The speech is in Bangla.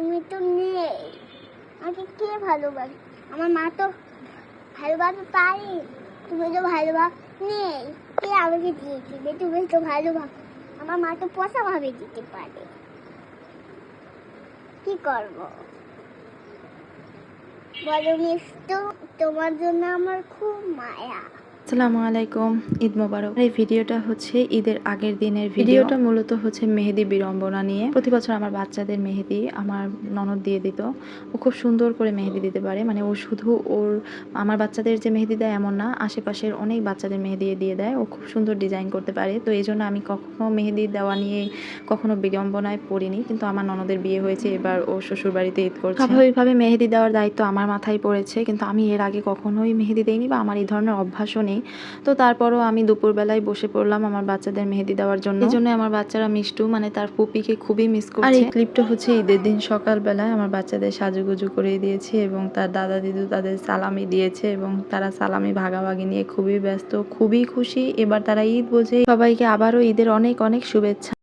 তো নেই। আমাকে কে ভালোবাসে? আমার মা তো ভালোবাসতে পারে তুমি তো ভালোবাস নেই। কে আমাকে দিয়েছিলে তুমি তো ভালোবাস আমার মা তো পোষা ভাবে দিতে পারে। কি করব? বলো মিষ্টু, তোমার জন্য আমার খুব মায়া। আসসালামু আলাইকুম ঈদ মোবারক। এই ভিডিওটা হচ্ছে ঈদের আগের দিনের ভিডিওটা মূলত হচ্ছে মেহেদি বিড়ম্বনা নিয়ে। প্রতি বছর আমার বাচ্চাদের মেহেদি আমার ননদ দিয়ে দিত। ও খুব সুন্দর করে মেহেদি দিতে পারে। মানে ও শুধু ওর আমার বাচ্চাদের যে মেহেদি দেয় এমন না আশেপাশের অনেক বাচ্চাদের মেহেদি দিয়ে দেয়। ও খুব সুন্দর ডিজাইন করতে পারে। তো এই জন্য আমি কখনো মেহেদি দেওয়া নিয়ে কখনো বিড়ম্বনায় পড়িনি। কিন্তু আমার ননদের বিয়ে হয়েছে এবার ও শ্বশুর বাড়িতে ঈদ করছে। স্বাভাবিকভাবে মেহেদি দেওয়ার দায়িত্ব আমার মাথায় পড়েছে। কিন্তু আমি এর আগে কখনোই মেহেদি দেইনি বা আমার এই ধরনের অভ্যাসও নেই। তো তারপরও আমি দুপুরবেলায় বসে পড়লাম আমার বাচ্চাদের মেহেদি দেওয়ার জন্য। এই জন্য আমার বাচ্চারা মিষ্টু মানে তার পুপিকে খুবই মিস করছে। আর এই ক্লিপটা হচ্ছে ঈদের দিন সকালবেলায় আমার বাচ্চাদের সাজুগুজু করে দিয়েছি এবং তার দাদা দিদু তাদের সালামি দিয়েছে এবং তারা সালামি ভাগাভাগি নিয়ে খুবই ব্যস্ত, খুবই খুশি। এবার তারা ঈদ বোঝে। সবাইকে আবারও ঈদের অনেক অনেক শুভেচ্ছা।